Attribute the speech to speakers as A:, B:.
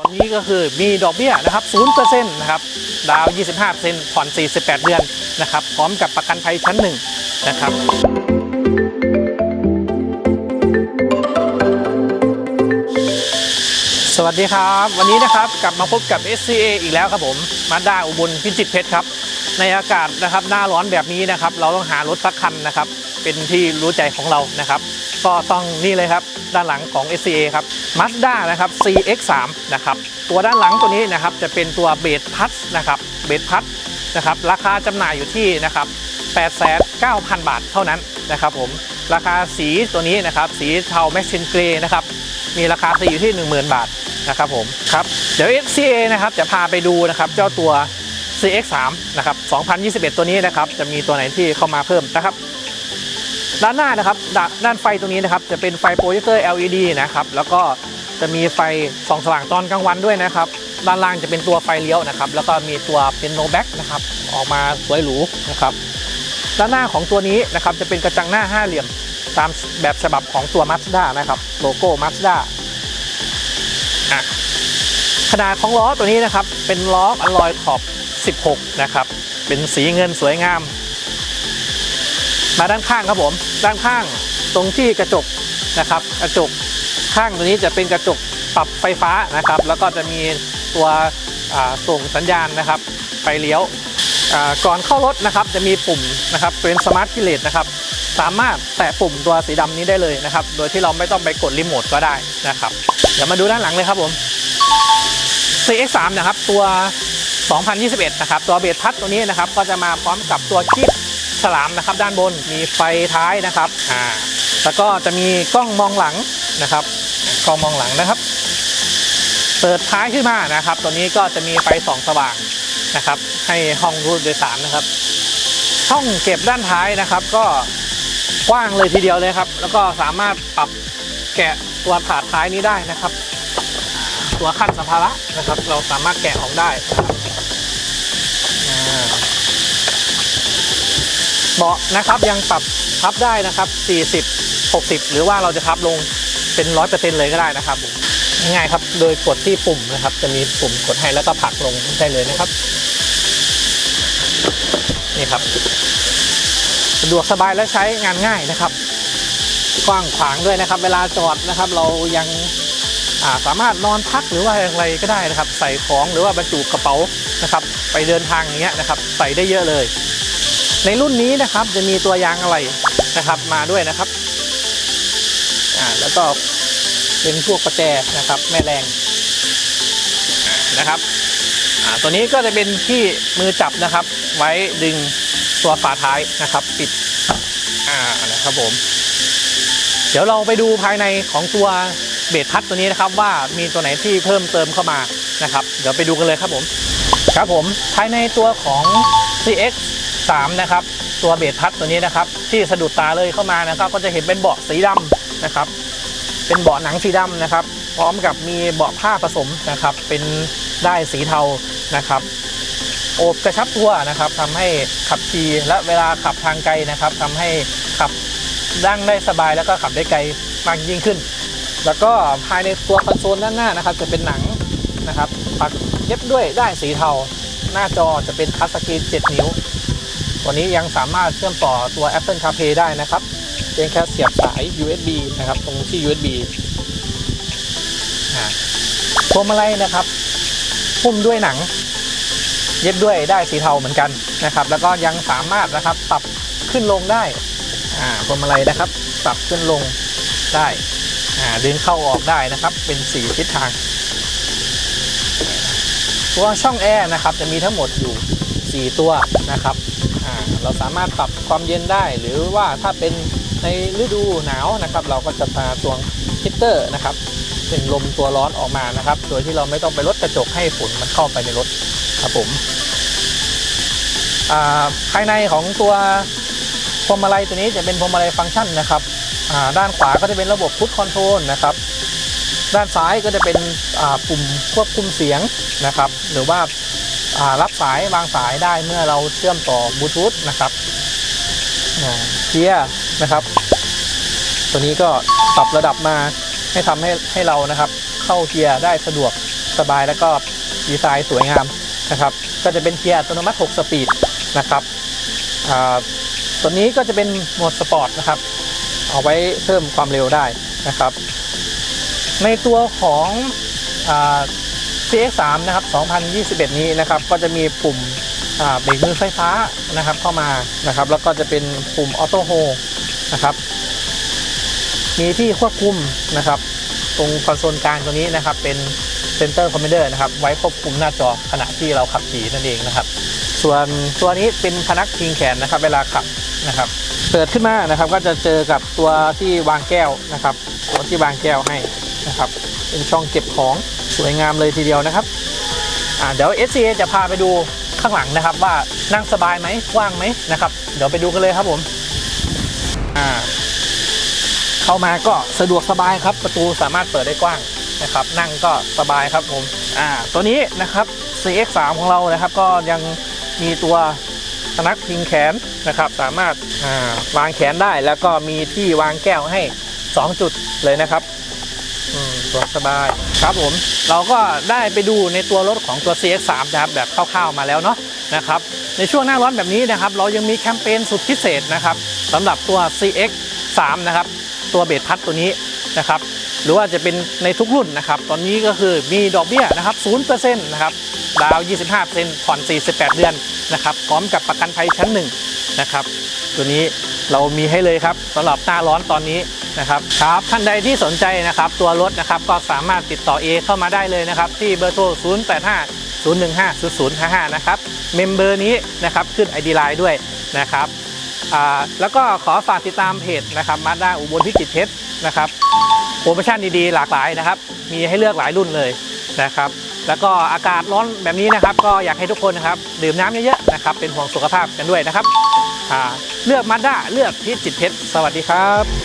A: ตอนนี้ก็คือมีดอกเบี้ยนะครับ0%นะครับ ดาว 25%ผ่อน 48 เดือนนะครับ พร้อมกับประกันภัยชั้นหนึ่งนะครับสวัสดีครับ วันนี้นะครับกลับมาพบกับ SCA อีกแล้วครับผมมาด้าอุบลพิจิตรเพชรครับ ในอากาศนะครับหน้าร้อนแบบนี้นะครับ เราต้องหารถสักคันนะครับ เป็นที่รู้ใจของเรานะครับ ก็ต้องนี่เลยครับ ด้านหลังของ SCA ครับ Mazda นะครับ CX3 นะครับ ตัวด้านหลังตัวนี้นะครับจะเป็นตัวเบสพัทนะครับเบสพัทนะครับราคาจำหน่ายอยู่ที่นะครับ89,000 บาทเท่านั้นนะครับผมราคาสีตัวนี้นะครับสีเทาแมชชีนเกรนะครับมีราคาสีอยู่ที่ 10,000 บาทนะครับผมครับเดี๋ยว XCA นะครับจะพาไปดูนะครับเจ้าตัว CX3 นะครับ 2021 ตัวนี้นะครับ จะมีตัวไหนที่เข้ามาเพิ่มนะครับ ด้านหน้านะครับดด้านไฟตรงนี้นะครับจะเป็นไฟโปรเจคเตอร์ LED นะครับแล้วก็จะมีไฟส่องสว่างตอนกลางวันด้วยนะครับ ด้านล่างจะเป็นตัวไฟเลี้ยวนะครับ แล้วก็มีตัวเป็นโนแบ็กนะครับ ออกมาสวยหรูนะครับ ด้านหน้าของตัวนี้นะครับจะเป็นกระจังหน้าห้าเหลี่ยมตามแบบฉบับของตัว Mazda นะครับโลโก้ Mazda ขนาดของล้อตัวนี้นะครับเป็นล้ออลลอยขอบ 16 นะครับ เป็นสีเงินสวยงาม มาด้านข้างครับผม ด้านข้างตรงที่กระจกนะครับ กระจกข้างตัวนี้จะเป็นกระจกปรับไฟฟ้านะครับ แล้วก็จะมีตัวส่งสัญญาณนะครับไฟเลี้ยวก่อนเข้ารถนะครับจะมีปุ่มนะครับเป็นสมาร์ทกิเลตนะครับสามารถแตะปุ่มตัวสีดำนี้ได้เลยนะครับ โดยที่เราไม่ต้องไปกดรีโมทก็ได้นะครับ เดี๋ยวมาดูด้านหลังเลยครับผม CX3 นะครับตัว 2021 นะครับ ตัวเบสพัดตัวนี้นะครับ ก็จะมาพร้อมกับตัวคีบ ฉลามนะครับ ด้านบนมีไฟท้ายนะครับอ่าแล้วก็จะมีกล้องมองหลังนะครับกล้องมองหลังนะครับเปิดท้ายขึ้นมานะครับ ตัวนี้ก็จะมีไฟส่องสว่างนะครับ ให้ห้องผู้โดยสารนะครับช่องเก็บด้านท้ายนะครับ ก็กว้างเลยทีเดียวเลยครับ แล้วก็สามารถปรับแกะตัวถาดท้ายนี้ได้นะครับ ตัวขั้นสัมภาระนะครับ เราสามารถแกะออกได้นะครับ เบาะนะครับยังปรับพับได้นะครับ 40 60 หรือว่าเราจะพับลงเป็น 100%เลยก็ได้นะครับง่ายครับโดยกดที่ปุ่มนะครับ จะมีปุ่มกดให้แล้วก็ผลักลงได้เลยนะครับนี่ครับสะดวกสบายและใช้งานง่ายนะครับกว้างขวางด้วยนะครับ เวลาจอดนะครับ เรายังาสามารถนอนพักหรือว่าอะไรก็ได้นะครับ ใส่ของหรือว่าบรรจุกระเป๋านะครับ ไปเดินทางอย่างเงี้ยนะครับ ใส่ได้เยอะเลย ในรุ่นนี้นะครับจะมีตัวยางอะไรนะครับมาด้วยนะครับอ่าแล้วก็เป็นพวกประแจนะครับ แม่แรงนะครับอ่าตัวนี้ก็จะเป็นที่มือจับนะครับ ไว้ดึงตัวฝาท้ายนะครับ ปิดอ่านะครับผม เดี๋ยวเราไปดูภายในของตัวเบสพัดตัวนี้นะครับ ว่ามีตัวไหนที่เพิ่มเติมเข้ามานะครับ เดี๋ยวไปดูกันเลยครับผม ครับผมภายในตัวของ CX 3นะครับตัวเบสพัดตัวนี้นะครับ ที่สะดุดตาเลยเข้ามานะครับ ก็จะเห็นเป็นเบาะสีดำนะครับ เป็นเบาะหนังสีดำนะครับ พร้อมกับมีเบาะผ้าผสมนะครับ เป็นได้สีเทานะครับโอบกระชับตัวนะครับทำให้ขับขี่และเวลาขับทางไกลนะครับทำให้ขับดั่งได้สบายแล้วก็ขับได้ไกลมากยิ่งขึ้น แล้วก็ภายในตัวคอนโซลด้านหน้านะครับ จะเป็นหนังนะครับปักเย็บด้วยได้สีเทา หน้าจอจะเป็นทัชสกรีน7 นิ้ว ตัวนี้ยังสามารถเชื่อมต่อตัว Apple CarPlay ได้นะครับเพียงแค่เสียบสาย USB นะครับ ตรงที่ USB พวงมาลัยนะครับหุ้มด้วยหนัง เย็บด้วยได้สีเทาเหมือนกันนะครับ แล้วก็ยังสามารถนะครับปรับขึ้นลงได้พวงมาลัยนะครับปรับขึ้นลงได้ดึงเข้าออกได้นะครับ เป็นสีทิศทางตัวช่องแอร์นะครับจะมีทั้งหมดอยู่ 4 ตัวนะครับ เราสามารถปรับความเย็นได้ หรือว่าถ้าเป็นในฤดูหนาวนะครับ เราก็จะมาตัวฮีตเตอร์นะครับเป็นลมตัวร้อนออกมานะครับ โดยที่เราไม่ต้องไปลดกระจกให้ฝุ่นมันเข้าไปในรถครับผมภายในของตัวพวงมาลัยตัวนี้จะเป็นพวงมาลัยฟังก์ชันนะครับด้านขวาก็จะเป็นระบบพุทคอนโทรลนะครับ ด้านซ้ายก็จะเป็นปุ่มควบคุมเสียงนะครับ หรือว่า รับสายวางสายได้เมื่อเราเชื่อมต่อบลูทูธนะครับเกียร์นะครับ ตัวนี้ก็ปรับระดับมาให้ทำให้ให้เรานะครับ เข้าเกียร์ได้สะดวกสบายแล้วก็ดีไซน์สวยงามนะครับ ก็จะเป็นเกียร์อัตโนมัติ 6 สปีดนะครับตัวนี้ก็จะเป็นโหมดสปอร์ตนะครับ เอาไว้เพิ่มความเร็วได้นะครับ ในตัวของอ CX3 นะครับ 2021 นี้นะครับ ก็จะมีปุ่มเบรกมือไฟฟ้านะครับ เข้ามานะครับ แล้วก็จะเป็นปุ่มออโต้โฮนะครับ มีที่ควบคุมนะครับ ตรงคอนโซลกลางตัวนี้นะครับ เป็นเซนเตอร์คอม m เดอร์นะครับ ไว้ควบคุมหน้าจอขณะที่เราขับขี่นั่นเองนะครับ ส่วนตัวนี้เป็นพนักพิงแขนนะครับ เวลาขับนะครับเปิดขึ้นมานะครับก็จะเจอกับตัวที่วางแก้วนะครับตัวที่วางแก้วให้นะครับ เป็นช่องเก็บของสวยงามเลยทีเดียวนะครับอ่าเดี๋ยว SCA จะพาไปดูข้างหลังนะครับ ว่านั่งสบายไหมกว้างไหมนะครับ เดี๋ยวไปดูกันเลยครับผมอ่าเข้ามาก็สะดวกสบายครับ ประตูสามารถเปิดได้กว้างนะครับ นั่งก็สบายครับผมอ่าตัวนี้นะครับ CX3 ของเรานะครับ ก็ยังมีตัวพนักพิงแขนนะครับ สามารถอ่าวางแขนได้แล้วก็มีที่วางแก้วให้ 2 จุดเลยนะครับ สะดวกสบายครับผมเราก็ได้ไปดูในตัวรถของตัว CX3 นะครับแบบคร่าวๆมาแล้วเนาะนะครับในช่วงหน้าร้อนแบบนี้นะครับเรายังมีแคมเปญสุดพิเศษนะครับสำหรับตัว CX3 นะครับตัวเบรพัดตัวนี้นะครับหรือว่าจะเป็นในทุกรุ่นนะครับตอนนี้ก็คือมีดอกเบี้ยนะครับ0%นะครับดาว 25%ผ่อน 48 เดือนนะครับพร้อมกับประกันภัยชั้นหนึ่งนะครับตัวนี้ เรามีให้เลยครับสำหรับหน้าร้อนตอนนี้นะครับครับท่านใดที่สนใจนะครับตัวรถนะครับก็สามารถติดต่อ A เข้ามาได้เลยนะครับที่เบอร์โทร 085 015 0055 นะครับ เมมเบอร์นี้นะครับขึ้น ID Line ด้วยนะครับแล้วก็ขอฝากติดตามเพจนะครับมาด้าอุบลพิจิตรเพชรนะครับโปรโมชั่นดีๆ หลากหลายนะครับ มีให้เลือกหลายรุ่นเลยนะครับ แล้วก็อากาศร้อนแบบนี้นะครับ ก็อยากให้ทุกคนนะครับ ดื่มน้ำเยอะๆนะครับเป็นห่วงสุขภาพกันด้วยนะครับ เลือกมาด้าเลือกพิจิตเพชรสวัสดีครับ